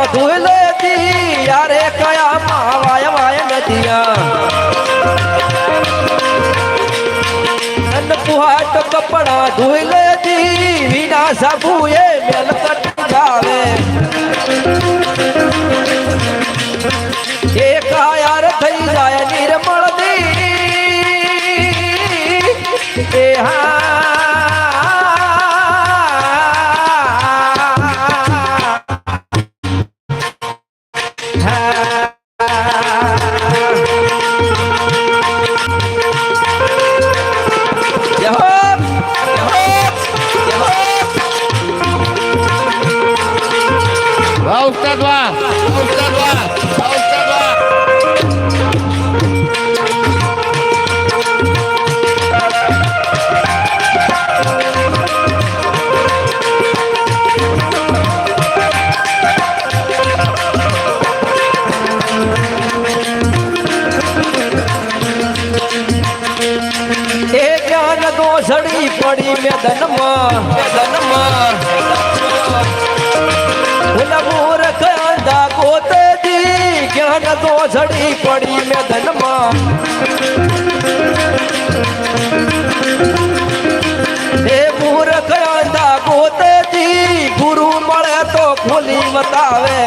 કપડા ધોઈ લેતી યારે કયા માવાય વાય નદિયા પુહાટ કપડા ધોઈ લેતી વિના સાબુ એ મેલ કટ જાવે એ કાયાર થઈ જાય નિર્મળ દી. હા દોષડી પડી મેદનમાં. મેદનમાં. ઓલા મૂર્ખ અંધા ગોતેજી જ્ઞાન દોષડી પડી મેદનમાં. એ મૂર્ખ અંધા ગોતેજી ગુરુ મળે તો ખોલી બતાવે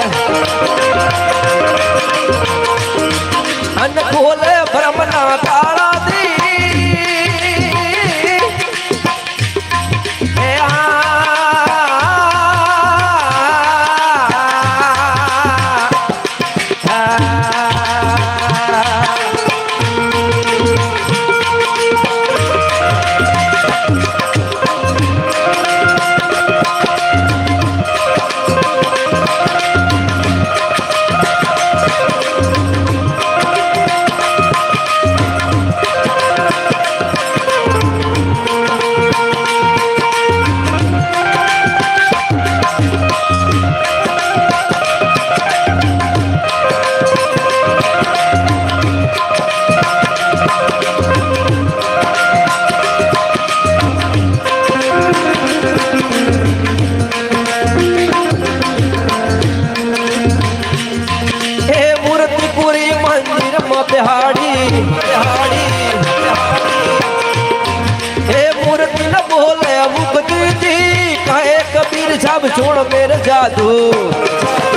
કબીર સાબ છોડ મેર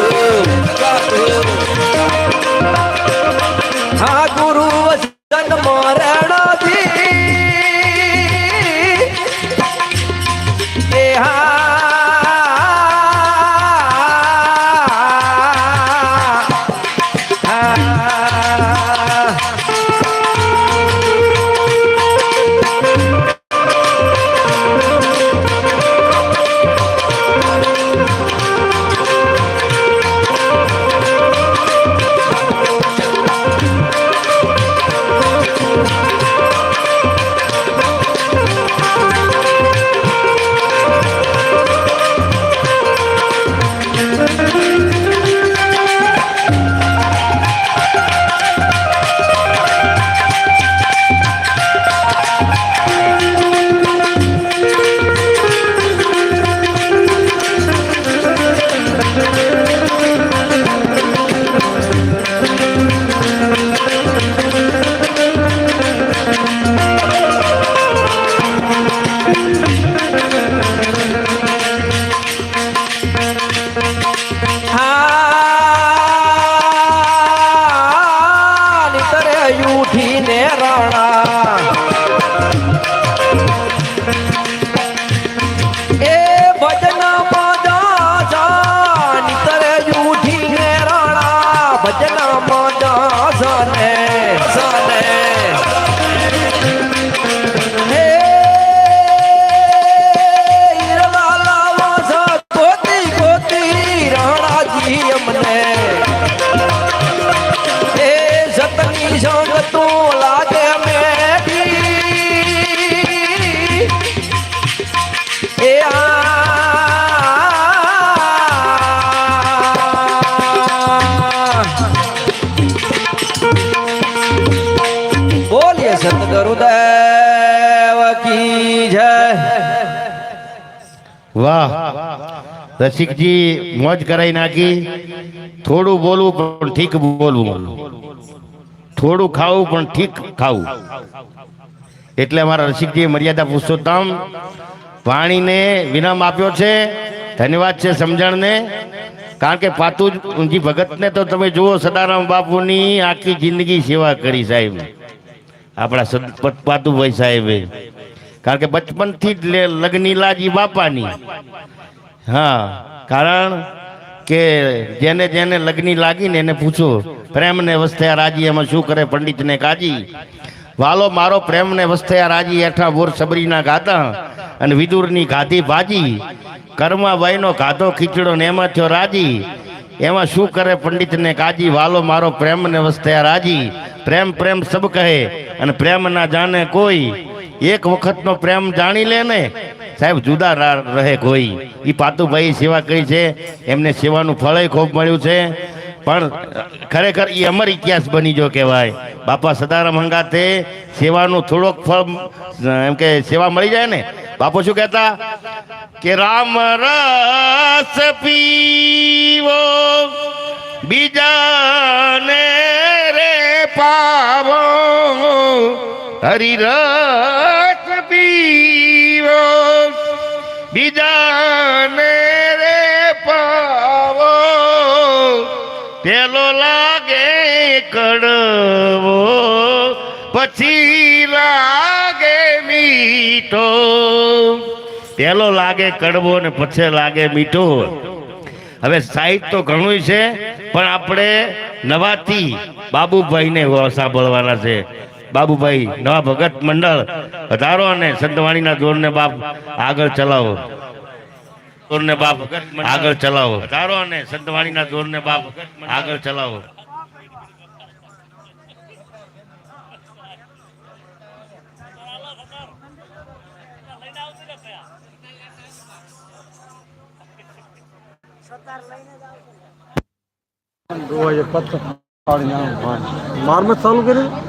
સતગુરુદેવ કી જય. વાહ. રસિકજી મોજ કરાઈ નાખી. થોડું બોલવું પણ ઠીક બોલવું. થોડું ખાવું પણ ઠીક ખાવું. એટલે અમારા રસિકજીએ મર્યાદા પુરુષોત્તમ વાણીને વિરામ આપ્યો છે. ધન્યવાદ છે સમજણને. કારણ કે પાતુજી ભગતને તો તમે જુઓ, સદારામ બાપુની આખી જિંદગી સેવા કરી સાહેબ. આપણા સદપત પાતુભાઈ સાહેબે. કારણ કે બચપનથી જ લગ્ની લાજી બાપાની. હા, કારણ કે જેને જેને લગ્ની લાગીને એને પૂછો, પ્રેમને વસ્તયા રાજી એમાં શું કરે પંડિતને કાજી? વાલો, મારો પ્રેમને વસ્તયા રાજી હેઠા બોર સબરીના ગાતા અને વિદુરની ગાધી ભાજી. કર્માબાઈનો ગાધો ખીચડો ને એમાં થયો રાજી. એમાં શું કરે પંડિતને કાજી, વાલો મારો પ્રેમને વસ્તયા રાજી. પ્રેમ પ્રેમ સબ કહે અને પ્રેમ ના જાણે કોઈ. એક વખતનો પ્રેમ જાણી લે ને, સાહેબ જુદા રહે કોઈ. એ પાતુભાઈ સેવા કરી છે, એમને સેવાનું ફળય ખૂબ મળ્યું છે. પણ ખરેખર એ અમર ઇતિહાસ બની જો કહેવાય. બાપા સદારામ હંગાતે સેવાનું થોડોક ફળ, એમ કે સેવા મળી જાય ને. બાપુ શું કહેતા? કે રામ રસ પીવો, બીજાને રે પાવો, હરિ રસ પીવો, બીજાને રે પાવો. પેલો લાગે કડવો, પછી લાગે મીઠો. પેલો લાગે કડવો ને પછી લાગે મીઠો. હવે સાહિત્ય તો ઘણું છે, પણ આપણે નવાથી બાબુભાઈને સાંભળવાના છે. બાબુભાઈ, નવા ભગત મંડળ, વધારો અને સંતવાણીના જોરને બાપ આગળ ચલાવો. જોરને બાપ આગળ ચલાવો. વધારો અને સંતવાણીના જોરને બાપ આગળ ચલાવો. મારમે ચાલુ કર્યું